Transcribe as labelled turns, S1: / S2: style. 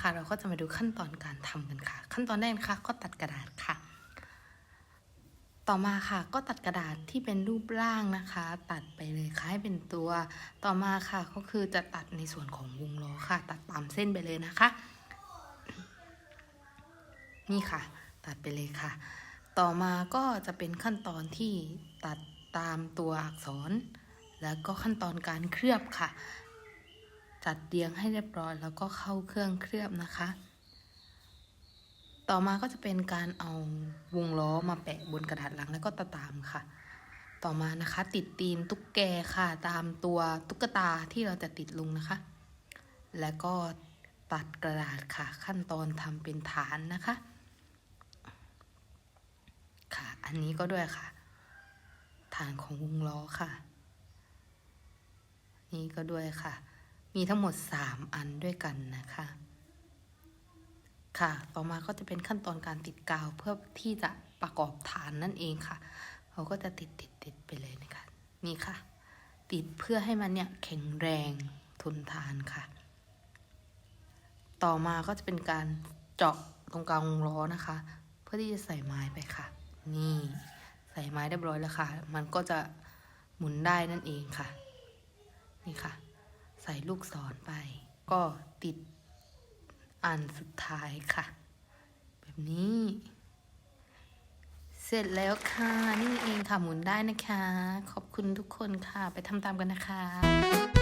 S1: นะคะ เราก็จะมาดูขั้นตอนการทำกันค่ะ ขั้นตอนแรกนะคะก็ตัดกระดาษค่ะ ต่อมาค่ะ ก็ตัดกระดาษที่เป็นรูปร่างนะคะ ตัดไปเลยค่ะให้เป็นตัว ต่อมาค่ะก็คือจะตัดในส่วนของวงล้อค่ะ ตัดตามเส้นไปเลยนะคะ นี่ค่ะ ตัดไปเลยค่ะ ต่อมาก็จะเป็นขั้นตอนที่ตัดตามตัวอักษร แล้วก็ขั้นตอนการเคลือบค่ะ จัดเรียงให้เรียบร้อย แล้วก็เข้าเครื่องเคลือบนะคะ ต่อมาก็จะเป็นการเอาวงล้อมาแปะบนกระดาษลังแล้วก็ตะตามค่ะ ต่อมานะคะติดตีนตุ๊กแกค่ะตามตัวตุ๊กตาที่เราจะติดลงนะคะ แล้วก็ตัดกระดาษค่ะ ขั้นตอนทำเป็นฐานนะคะ ค่ะอันนี้ก็ด้วยค่ะ ฐานของวงล้อค่ะ นี่ก็ด้วยค่ะ มีทั้งหมด 3 อันด้วยกันนะคะ ค่ะ ต่อมาก็จะเป็นขั้นตอนการติดกาวเพื่อที่จะประกอบฐานนั่นเองค่ะ เราก็จะติดติดติดไปเลยนะคะ นี่ค่ะ ติดเพื่อให้มันเนี่ยแข็งแรงทนทานค่ะ ต่อมาก็จะเป็นการเจาะตรงกลางวงล้อนะคะ เพื่อที่จะใส่ไม้ไปค่ะ นี่ใส่ไม้เรียบร้อยแล้วค่ะ มันก็จะหมุนได้นั่นเองค่ะ นี่ค่ะ ใส่ลูกศรไป ก็ติดอันสุดท้ายค่ะ แบบนี้ เสร็จแล้วค่ะ นี่เองค่ะหมุนได้นะคะ ขอบคุณทุกคนค่ะ ไปทำตามกันนะคะ